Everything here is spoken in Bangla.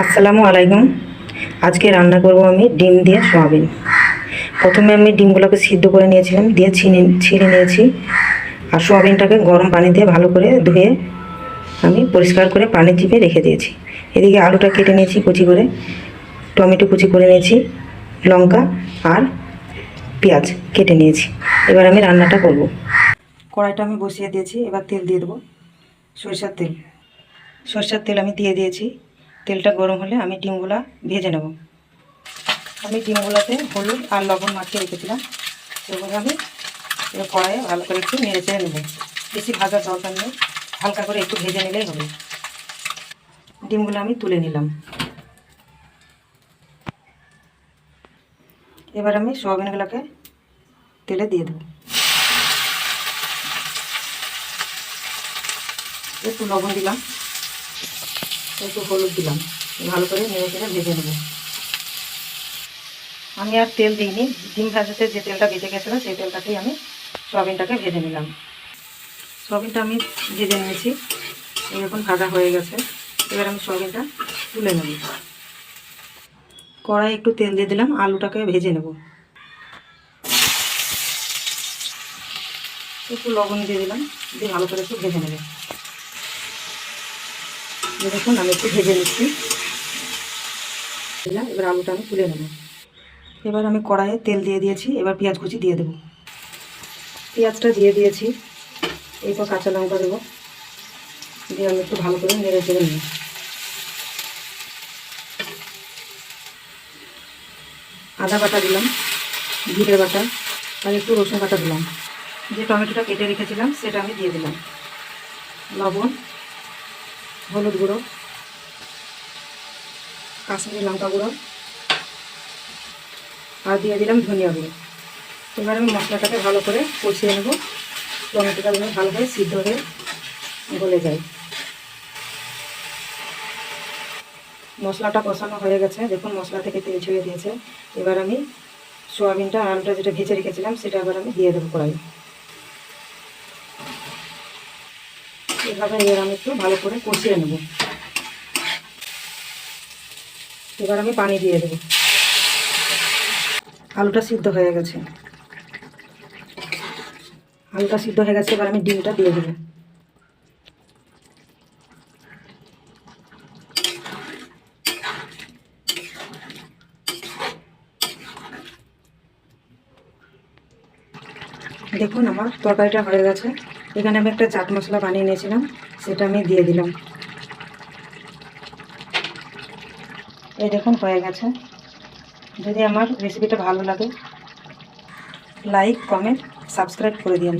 আসসালামু আলাইকুম। আজকে রান্না করব আমি ডিম দিয়ে সয়াবিন। প্রথমে আমি ডিমগুলোকে সিদ্ধ করে নিয়েছিলাম, দিয়ে ছিনে, ছিঁড়ে নিয়েছি। আর সয়াবিনটাকে গরম পানি দিয়ে ভালো করে ধুয়ে আমি পরিষ্কার করে পানি চিপে রেখে দিয়েছি। এদিকে আলুটা কেটে নিয়েছি কুচি করে, টমেটো কুচি করে নিয়েছি, লঙ্কা আর পেঁয়াজ কেটে নিয়েছি। এবার আমি রান্নাটা করব। কড়াইটা আমি বসিয়ে দিয়েছি, এবার তেল দিয়ে দেবো। সরিষার তেল। সরষের তেল আমি দিয়ে দিয়েছি। তেলটা গরম হলে আমি ডিমগুলা ভেজে নেব। আমি ডিমগুলোতে হলুদ আর লবণ মাখিয়ে রেখেছিলাম। সেগুলো আমি এবার কড়াইয়ে ভালো করে একটু নেড়ে চেড়ে নেব। বেশি ভাজার দরকার নেই, হালকা করে একটু ভেজে নিলেই হবে। ডিমগুলো আমি তুলে নিলাম। এবার আমি সোয়াবিনগুলোকে তেলে দিয়ে দেবো। একটু লবণ দিলাম। একটু হলুদ দিলাম। ভালো করে নেড়ে চেড়ে ভেজে নেব। আমি আর তেল দিইনি। ডিম ভাজাতে যে তেলটা বেঁচে গেছিল, সেই তেলটাতেই আমি সয়াবিনটাকে ভেজে নিলাম। সয়াবিনটা আমি ভেজে নিয়েছি। এরকম ভাজা হয়ে গেছে। এবার আমি সয়াবিনটা তুলে নেব। কড়াই একটু তেল দিয়ে দিলাম। আলুটাকে ভেজে নেব। একটু লবণ দিয়ে দিলাম। দিয়ে ভালো করে একটু ভেজে নেবে। দেখুন, আমি একটু ভেজে নিচ্ছি। এবার আলুটা আমি তুলে নেব। এবার আমি কড়াইয়ে তেল দিয়ে দিয়েছি, এবার পেঁয়াজ কুচি দিয়ে দেবো। পেঁয়াজটা দিয়ে দিয়েছি, এরপর কাঁচা লঙ্কা দেবো। দিয়ে আমি একটু ভালো করে নেড়ে চেড়ে নেব। আদা বাটা দিলাম জিরে বাটা, আর একটু রসুন বাটা দিলাম। যে টমেটোটা কেটে রেখেছিলাম, সেটা আমি দিয়ে দিলাম। লবণ হলুদ গুঁড়ো, কাশ্মীরি লঙ্কা গুঁড়ো, আর দিয়ে দিলাম ধনিয়া গুঁড়ো। এবার আমি মশলাটাকে ভালো করে কষিয়ে নেব। টমেটোটা যেন ভালো করে সিদ্ধ হয়ে গলে যায়। মশলাটা কষানো হয়ে গেছে। দেখুন, মশলা থেকে তেল ছেড়ে দিয়েছে। এবার আমি সোয়াবিনটা আলুটা যেটা ভেজে রেখেছিলাম, সেটা এবার আমি দিয়ে দেবো কড়াই এভাবে এবার আমি একটু ভালো করে কষিয়ে নেব। এবার আমি পানি দিয়ে দেবো। আলুটা সিদ্ধ হয়ে গেছে। আলুটা সিদ্ধ হয়ে গেছে, এবার আমি ডিমটা দিয়ে দেবো। দেখুন আমার তরকারিটা হয়ে গেছে। এখানে আমি একটা চাট মশলা বানিয়ে নিয়েছিলাম, সেটা আমি দিয়ে দিলাম। এই দেখুন, হয়ে গেছে। যদি আমার রেসিপিটা ভালো লাগে লাইক কমেন্ট সাবস্ক্রাইব করে দিন